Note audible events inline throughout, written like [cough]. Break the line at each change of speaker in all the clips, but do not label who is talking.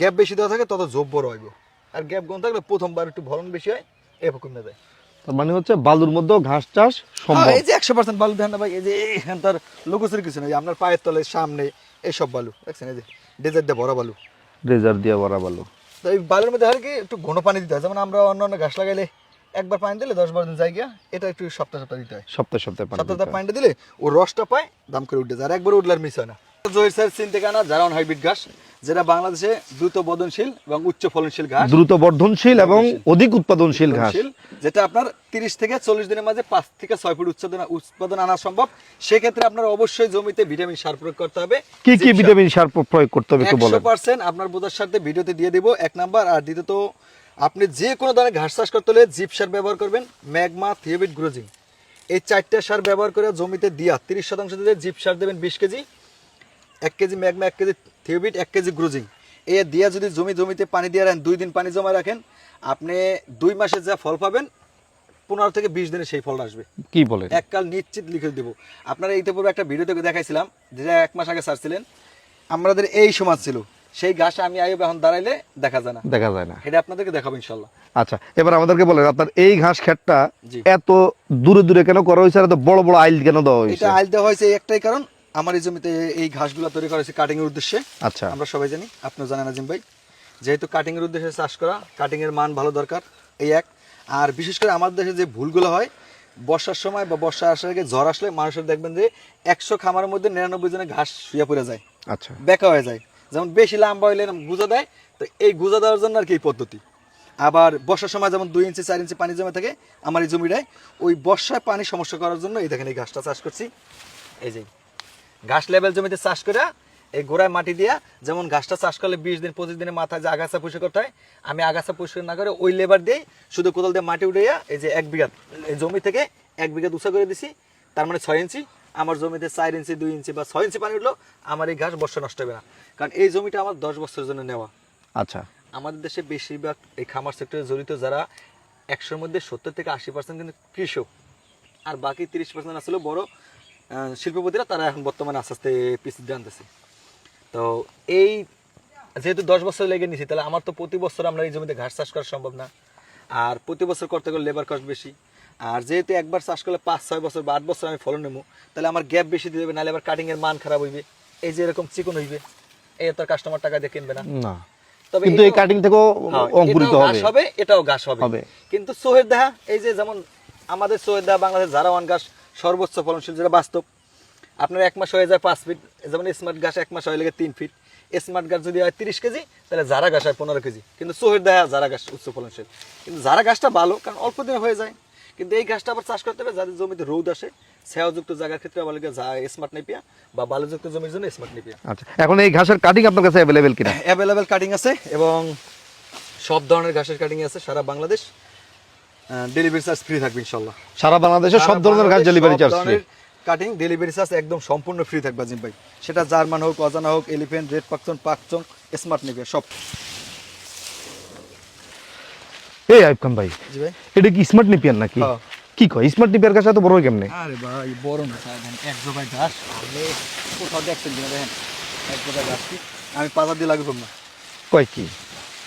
Gap বেশি দেওয়া থাকে তত জোব বড় হইব আর গ্যাপ কম থাকলে প্রথমবার একটু ভরণ বেশি হয় এরপর কমে যায়।
তার মানে হচ্ছে বালুর মধ্যেও ঘাস চাষ সম্ভব।
হ্যাঁ, এই যে একশো পার্সেন্ট বালু দেখেন না ভাই এই যে এখান তার লোকসের কিছু নেই আপনার পায়ের তলে সামনে এইসব বালু দেখছেন এই যে ডেজার্ট দিয়ে ভরা বালু।
রেজার দিয়ে ভরা বালু।
তো এই বালুর মধ্যে আর কি একটু ঘন পানি দিতে হয় যেমন আমরা অন্য অন্য ঘাস লাগাইলে একবার পানি দিলে দশ বারো দিন যাই গিয়া এটা একটু সপ্তাহ সপ্তাহ দিতে হয়।
সপ্তাহ সপ্তাহে পানি
সপ্তাহ পানিটা দিলে ও রসটা পায় দাম করে উঠে যায় আর একবার উঠলে আর মিস হয় না। জহির স্যার চিনতে হাইব্রিড ঘাস যেটা বাংলাদেশে দ্রুত বদনশীল এবং উচ্চ ফলনশীল ঘাস।
দ্রুত বর্ধনশীল এবং অধিক উৎপাদনশীল ঘাস।
যেটা আপনার তিরিশ থেকে চল্লিশ দিনের মাঝে পাঁচ থেকে ছয় ফুট উৎপাদন উৎপাদন আনা সম্ভব। সেক্ষেত্রে আপনার অবশ্যই জমিতে ভিটামিন সার প্রয়োগ করতে হবে।
কি কি ভিটামিন সার প্রয়োগ করতে হবে একটু
একশো
বলেন
পার্সেন্ট আপনার বোঝার সাথে ভিডিওতে দিয়ে দিব। এক নাম্বার আর দ্বিতীয়ত আপনি যে কোনো ধরনের ঘাস চাষ করতে হলে জিপ সার ব্যবহার করবেন। ম্যাগমা থিওবিট গ্রোজিং। এই চারটা সার ব্যবহার করে জমিতে দিয়া তিরিশ শতাংশ দিলে জিপ সার দেবেন বিশ কেজি। এক কেজি ম্যাগমা এক কেজি থিওবিট এক কেজি গ্রোজিং। এ দিয়া যদি জমি জমিতে পানি দিয়ে রাখেন দুই দিন পানি জমা রাখেন আপনি দুই মাসে যা ফল পাবেন পনেরো থেকে বিশ দিনে সেই ফল আসবে।
কি বলেন?
এককাল নিশ্চিত লিখে দেবো। আপনারা ইতিপূর্বে একটা ভিডিওতে দেখাইছিলাম যেটা এক মাস আগে ছাড়ছিলেন আমাদের এই সমাজ ছিল। সেই গাছ আমি আইব এখন দাঁড়াইলে দেখা যায় না।
দেখা যায় না।
এটা আপনাদেরকে দেখাবো ইনশাল্লাহ
আচ্ছা এবার আমাদেরকে বলেন আপনার এই ঘাস খেতটা এত দূরে দূরে কেন করা হয়েছে এত বড় বড় আইল কেন দেওয়া হয়েছে?
এটা আইল দেওয়া হয়েছে একটাই কারণ আমার এই জমিতে এই ঘাসগুলো তৈরি করা হয়েছে কাটিং এর উদ্দেশ্যে।
আচ্ছা।
আমরা সবাই জানি আপনিও জানেন আজিম ভাই। যেহেতু কাটিং এর উদ্দেশ্যে চাষ করা কাটিং এর মান ভালো দরকার এই এক। আর বিশেষ করে আমাদের দেশে যে ভুলগুলো হয় বর্ষার সময় বা বর্ষা আসার আগে ঝড় আসলে মানুষের দেখবেন যে একশো খামারের মধ্যে নিরানব্বই জনের ঘাস শুয়ে পড়ে যায়।
আচ্ছা।
বেকা হয়ে যায়। যেমন বেশি লম্বা হইলে গুজা দেয় তো এই গুজা দেওয়ার জন্য আর কি এই পদ্ধতি। আবার বর্ষার সময় যেমন দুই ইঞ্চি চার ইঞ্চি পানি জমে থাকে আমার এই জমিটায় ওই বর্ষায় পানি সমস্যা করার জন্য এই দেখেন এই ঘাসটা চাষ করছি। এই যে ঘাস লেভেল জমিতে চাষ করে এই গোড়ায় মাটি দিয়া যেমন ঘাসটা চাষ করলে বিশ দিন পঁচিশ দিনের মাথায় যে আগাছা পরিষ্কার করতে হয় আমি আগাছা পরিষ্কার না করে ওই লেবার দিয়ে শুধু কোদাল দিয়ে মাটি উঠাইয়া এই যে এক বিঘা এই জমি থেকে এক বিঘা উঁচা করে দিছি। তার মানে ছয় ইঞ্চি। আমার জমিতে চার ইঞ্চি দুই ইঞ্চি বা ছয় ইঞ্চি পানি উঠল আমার এই ঘাস বর্ষা নষ্ট হবে না। কারণ এই জমিটা আমার দশ বছরের জন্য নেওয়া।
আচ্ছা।
আমাদের দেশে বেশিরভাগ এই খামার সেক্টরে জড়িত যারা একশোর মধ্যে সত্তর থেকে আশি পার্সেন্ট কিন্তু কৃষক। আর বাকি তিরিশ পার্সেন্ট আসলে বড়। শিল্পপতিরা তারা এখন বর্তমানে আস্তে আস্তে পিছিয়ে জানতেছে তো এই যেহেতু দশ বছর লেগে নিছি তাহলে আমার তো প্রতি বছর আমরা এই জমিতে ঘাস চাষ করা সম্ভব না। আর প্রতি বছর করতে গেলে লেবার কস্ট বেশি। আর যেহেতু একবার চাষ করলে পাঁচ ছয় বছর বা আট বছর আমি ফলন নেব তাহলে আমার গ্যাপ বেশি দিয়ে দেবে নাহলে আবার কাটিং এর মান খারাপ হইবে। এই যে এরকম চিকন হইবে এই তো কাস্টমার টাকা দিয়ে কিনবে না। তবে
কিন্তু এই
এটাও-
কাটিং থেকেও
হ্যাঁ,
অঙ্কুরিত হবে
ঘাস হবে। এটাও ঘাস হবে। কিন্তু সোহের দেখা এই যে যেমন আমাদের সোহের দেখা বাংলাদেশ জারাওয়ান ঘাস সর্বোচ্চ ফলনশীল যেটা বাস্তব। আপনার এক মাস হয়ে যায় পাঁচ ফিট যেমন স্মার্ট ঘাস এক মাস হয়ে লাগে তিন ফিট স্মার্ট ঘাস যদি হয় তিরিশ কেজি তাহলে জারা ঘাস হয় পনেরো কেজি। কিন্তু সোহের দেখা জারা ঘাস উচ্চ ফলনশীল। কিন্তু জারা ঘাসটা ভালো কারণ অল্প দিনে হয়ে যায়। কিন্তু এই ঘাসটা আবার চাষ করতে হবে যাদের জমিতে রোদ আসে। ছায়াযুক্ত জায়গার ক্ষেত্রে আবার লাগে স্মার্ট নেপিয়া বা বালুযুক্ত জমির জন্য স্মার্ট নেপিয়া।
আচ্ছা এখন এই ঘাসের কাটিং আপনার কাছে অ্যাভেলেবেল কিনা?
অ্যাভেলেবেল কাটিং আছে এবং সব ধরনের ঘাসের কাটিং আছে সারা বাংলাদেশ। ডেলিভারি চার্জ ফ্রি থাকবে ইনশাল্লাহ।
সারা বাংলাদেশে সব ধরনের ঘাস delivery charge free
cutting delivery charge একদম সম্পূর্ণ ফ্রি থাকবে আজিম ভাই। সেটা জার্মান হোক অজানা হোক elephant red Pakchong Pakchong smart নেবে সব।
এই আইব খান ভাই
জি ভাই।
এটা কি স্মার্ট নিপিয়ার নাকি?
হ্যাঁ।
কি কয়? স্মার্ট নিপিয়ার ঘাস এত বড় কেমনে?
আরে ভাই বড় না দেখেন এক জোগায় ঘাস আপনি কোথাও দেখছেন কিনা দেখেন। এক ঘাস কি? আমি পাতা দিয়ে লাগবে না।
কয় কি?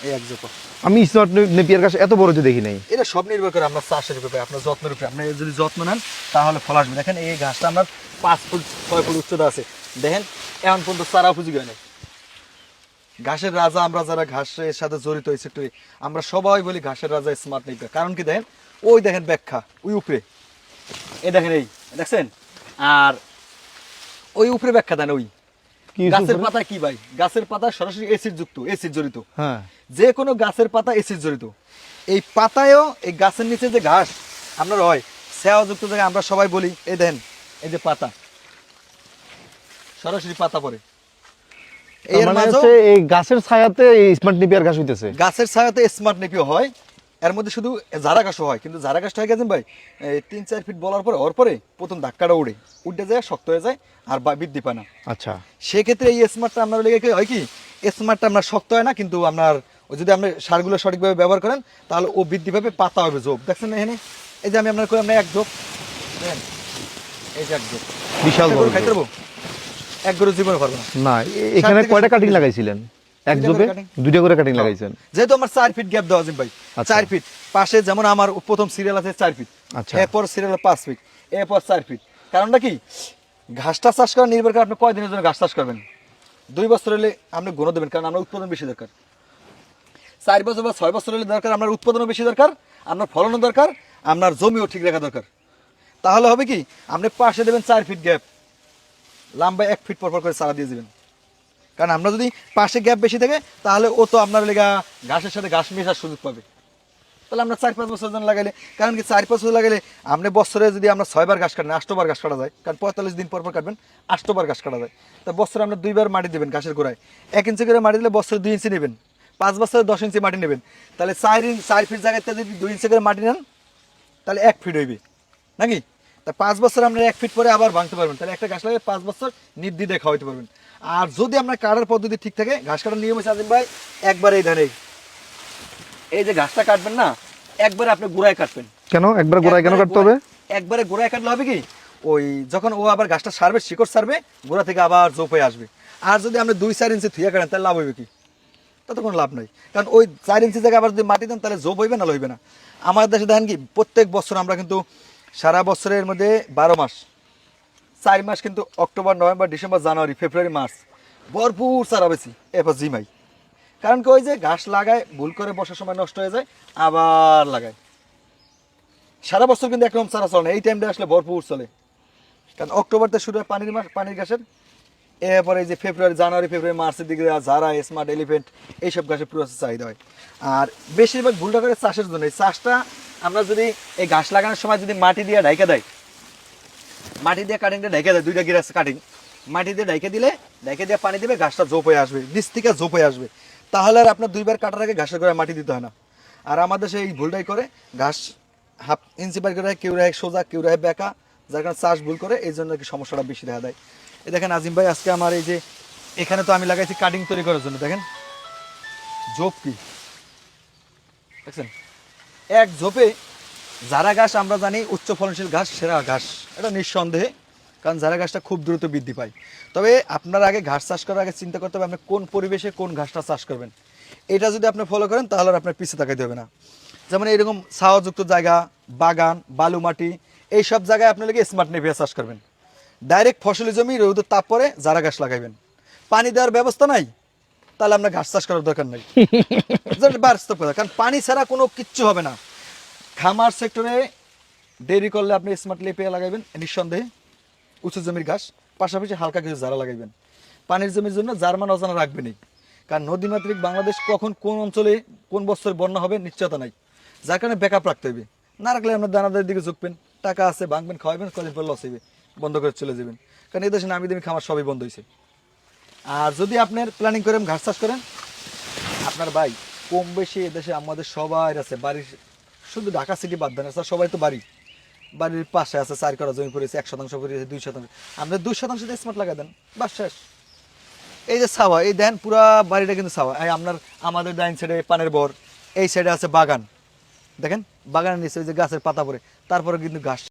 এই এক জোপা।
আমি স্মার্ট নেপিয়ার ঘাস এত বড় যে দেখি নাই।
এটা সব নির্ভর করে আপনার চাষের উপরে আপনার যত্নের উপরে। আপনি যদি যত্ন নেন তাহলে ফল আসবে। দেখেন এই ঘাসটা আপনার পাঁচ ফুট ছয় ফুট উচ্চতা আছে। দেখেন এখন পর্যন্ত চারা পুঁজি হয় ঘাসের রাজা আমরা যারা ঘাসের সাথে জড়িত এই সেক্টরে আমরা সবাই বলি ঘাসের রাজা স্মার্ট নেই কারণ কি দেখেন ওই দেখেন ব্যাখ্যা ওই উপরে। এই দেখেন এই দেখছেন? আর ওই উপরে ব্যাখ্যা দেন ওই। গাছের পাতা কি ভাই? গাছের পাতা সরাসরি এসিড যুক্ত এসিড জড়িত।
হ্যাঁ।
যে কোনো গাছের পাতা এসিড জড়িত। এই পাতায়ও এই গাছের নিচে যে ঘাস আপনার হয় যুক্ত জায়গায় আমরা সবাই বলি এই দেন এই যে পাতা। সরাসরি পাতা পড়ে। এর
মানে হচ্ছে এই গাছের ছায়াতে এই স্মার্ট নিপিয়ার ঘাস হইতেছে।
গাছের ছায়াতে স্মার্ট নেপিও হয় এর মধ্যে শুধু জারা ঘাসও হয় কিন্তু জারা ঘাসটা হয়ে গেছেন ভাই তিন চার ফিট বলার পরে ওর পরে প্রথম ধাক্কাটা উড়ে উঠে যায় শক্ত হয়ে যায় আর বৃদ্ধি পায় না।
আচ্ছা।
সেক্ষেত্রে এই স্মার্টটা আপনার লেগে হয় কি স্মার্টটা আপনার শক্ত হয় না কিন্তু আপনার যদি আপনি সারগুলো সঠিকভাবে ব্যবহার করেন তাহলে ও বৃদ্ধি পাবে পাতা হবে জোপ দেখছেন না এখানে? এই যে আমি আপনার করে এক জোপ এই যে এক জোপ
বিশাল বড়
খাইতে পারব? এক গরু জীবনে পারব না।
এখানে কয়টা কাটিং লাগাইছিলেন? এক
করে
দুইটা করে কাটিং লাগাইছেন?
যেহেতু আমার চার ফিট গ্যাপ দেওয়া ভাই।
আচ্ছা।
চার ফিট পাশে যেমন আমার প্রথম সিরিয়াল আছে চার ফিট
আচ্ছা।
এরপর সিরিয়াল পাঁচ ফিট এরপর চার ফিট কারণটা কি? ঘাসটা চাষ করা নির্ভর করে আপনি কয়দিনের জন্য ঘাস চাষ করবেন? দুই বছর হলে আপনি গুণ দেবেন কারণ আমরা উৎপাদন বেশি দরকার। চার বছর বা ছয় বছর হলে দরকার আপনার উৎপাদনও বেশি দরকার আপনার ফলনও দরকার আপনার জমিও ঠিক রাখা দরকার। তাহলে হবে কি? আপনি পাশে দেবেন চার ফিট গ্যাপ লাম্বা এক ফিট পর পর করে চারা দিয়ে দেবেন। কারণ আমরা যদি পাশে গ্যাপ বেশি থাকে, তাহলে ও তো আপনার লেগা ঘাসের সাথে ঘাস মেশার সুযোগ পাবে। তাহলে আমরা চার পাঁচ বছর জন্য লাগাইলে, কারণ কি চার পাঁচ বছর লাগাইলে আপনি বছরে যদি আমরা ছয়বার ঘাস কাটেন আষ্টবার ঘাস কাটা যায়, কারণ পঁয়তাল্লিশ দিন পর পর কাটবেন আষ্টবার ঘাস কাটা যায়। তা বছরে আমরা দুইবার মাটি দেবেন ঘাসের গোড়ায়। এক ইঞ্চি করে মাটি দিলে বছরে দুই ইঞ্চি নেবেন। পাঁচ বছরে দশ ইঞ্চি মাটি নেবেন। তাহলে চার ইঞ্চ চার ফিট জায়গাতে যদি দুই ইঞ্চি করে মাটি নেন, তাহলে এক ফিট হইবে। নাকি? তা পাঁচ বছর আপনার এক ফিট পরে আবার ভাঙতে পারবেন। তাহলে একটা ঘাস লাগিয়ে পাঁচ বছর নির্দিদে খাওয়াইতে পারবেন। আর যদি আপনার কাটার পদ্ধতি ঠিক থাকে ঘাস কাটার নিয়ম আছে আজিম ভাই একবার এই ধানে এই যে ঘাসটা কাটবেন না একবারে আপনি গোড়ায় কাটবেন।
কেন? একবার গোড়ায় কেন কাটতে হবে?
একবারে গোড়ায় কাটলে হবে কি? ওই যখন ও আবার গাছটা সারবে শিকড় সারবে গোড়া থেকে আবার জোপ হয়ে আসবে। আর যদি আপনি দুই চার ইঞ্চি থুয়ে কাটেন তাহলে লাভ হইবে কি? তাতে কোনো লাভ নাই। কারণ ওই চার ইঞ্চি জায়গায় আবার যদি মাটি দেন তাহলে জোপ হইবে না হইবে না। আমাদের দেশে দেখেন কি প্রত্যেক বছর আমরা কিন্তু সারা বছরের মধ্যে বারো মাস চার মাস কিন্তু October, November, December, January, February, March ভরপুর চারা বেশি এরপর জিমাই। কারণ কি ওই যে ঘাস লাগায়, ভুল করে বসার সময় নষ্ট হয়ে যায়, আবার লাগায়। সারা বছর কিন্তু একরকম চারা চলে না, এই টাইমটা আসলে ভরপুর চলে। কারণ অক্টোবরতে শুরু হয় পানির মাস, পানির গাছের এরপরে এই যে ফেব্রুয়ারি, জানুয়ারি, ফেব্রুয়ারি, মার্চের দিকে যারা স্মার্ট এলিফেন্ট এইসব গাছের পুরো চাহিদা হয়। আর বেশিরভাগ ভুলটা করে চাষের জন্য, এই চাষটা আমরা যদি এই গাছ লাগানোর সময় যদি মাটি দিয়ে ঢাইকা দেয় মাটি দিয়ে কাটিংটা ঢেকে দেয়, দুইটা গিরাস কাটিং মাটি দিয়ে ঢেকে দিলে, ঢেকে দিয়ে পানি দিবে, ঘাসটা জোপ হয়ে আসবে, নিচ থেকে জোপ হয়ে আসবে। তাহলে আর আপনার দুইবার কাটার আগে ঘাসের গোড়ায় মাটি দিতে হয় না। আর আমাদের সেই ভুলটাই করে, ঘাস হাফ ইঞ্চি বার করে কেউ রায় সোজা, কেউ রায় বেঁকা, যার কারণে চাষ ভুল করে, এই জন্য কি সমস্যাটা বেশি দেখা দেয়। এই দেখেন আজিম ভাই, আজকে আমার এই যে, এখানে তো আমি লাগাইছি কাটিং তৈরি করার জন্য, দেখেন। জোপ কি? দেখছেন? এক ঝোপে জারা ঘাস আমরা জানি উচ্চ ফলনশীল ঘাস সেরা ঘাস। এটা নিঃসন্দেহে কারণ জারা ঘাসটা খুব দ্রুত বৃদ্ধি পায়। তবে আপনার আগে ঘাস চাষ করার আগে চিন্তা করতে হবে আপনি কোন পরিবেশে কোন ঘাসটা চাষ করবেন। এটা যদি আপনি ফলো করেন তাহলে আপনার পিছিয়ে তাকাইতে হবে না। যেমন এরকম ছাওয়াযুক্ত জায়গা বাগান বালু মাটি এই সব জায়গায় আপনি লেগে স্মার্ট নেভিয়া চাষ করবেন। ডাইরেক্ট ফসলি জমি রৌদের তাপ পরে জারা ঘাস লাগাইবেন। পানি দেওয়ার ব্যবস্থা নাই তাহলে আপনার ঘাস চাষ করার দরকার নেই। Just [laughs] বাস্তব কথা কারণ পানি ছাড়া কোনো কিচ্ছু হবে না। খামার সেক্টরে দেরি করলে আপনি স্মার্ট লেপে লাগাইবেন, নিঃসন্দেহে উঁচু জমির ঘাস, পাশাপাশি হালকা কিছু জারা লাগাইবেন। পানির জমির জন্য জার্মান অজানা রাখবেনই কারণ নদীমাতৃক বাংলাদেশ কখন কোন অঞ্চলে কোন বছর বন্যা হবে নিশ্চয়তা নাই, যার কারণে ব্যাকআপ রাখতে হবে না রাখলে আপনার দানাদের দিকে ঝুঁকবেন, টাকা আছে ভাঙবেন খাওয়াবেন কদিন পর লস হইবে, বন্ধ করে চলে যাবেন। কারণ এই দেশে নামি দামি খামার সবই বন্ধ হয়েছে আর যদি আপনার প্ল্যানিং করেন ঘাস চাষ করেন, আপনার ভাই কম বেশি এদেশে আমাদের সবাই আছে, বাড়ির শুধু ঢাকা সিটি বাদ দেন, স্যার, সবাই তো বাড়ি। বাড়ির পাশে আছে, চার করা জমি পড়েছে, এক শতাংশ পড়েছে, দুই শতাংশ। আপনি দুই শতাংশ স্মার্ট লাগা দেন, বাস শেষ। এই যে ছাওয়া, এই দেন পুরা বাড়িটা কিন্তু ছাওয়া। এই আপনার, আমাদের ডাইন সাইডে পানের বর, এই সাইডে আছে বাগান। দেখেন, বাগানের নিচে যে গাছের পাতা পরে তারপরে কিন্তু ঘাস।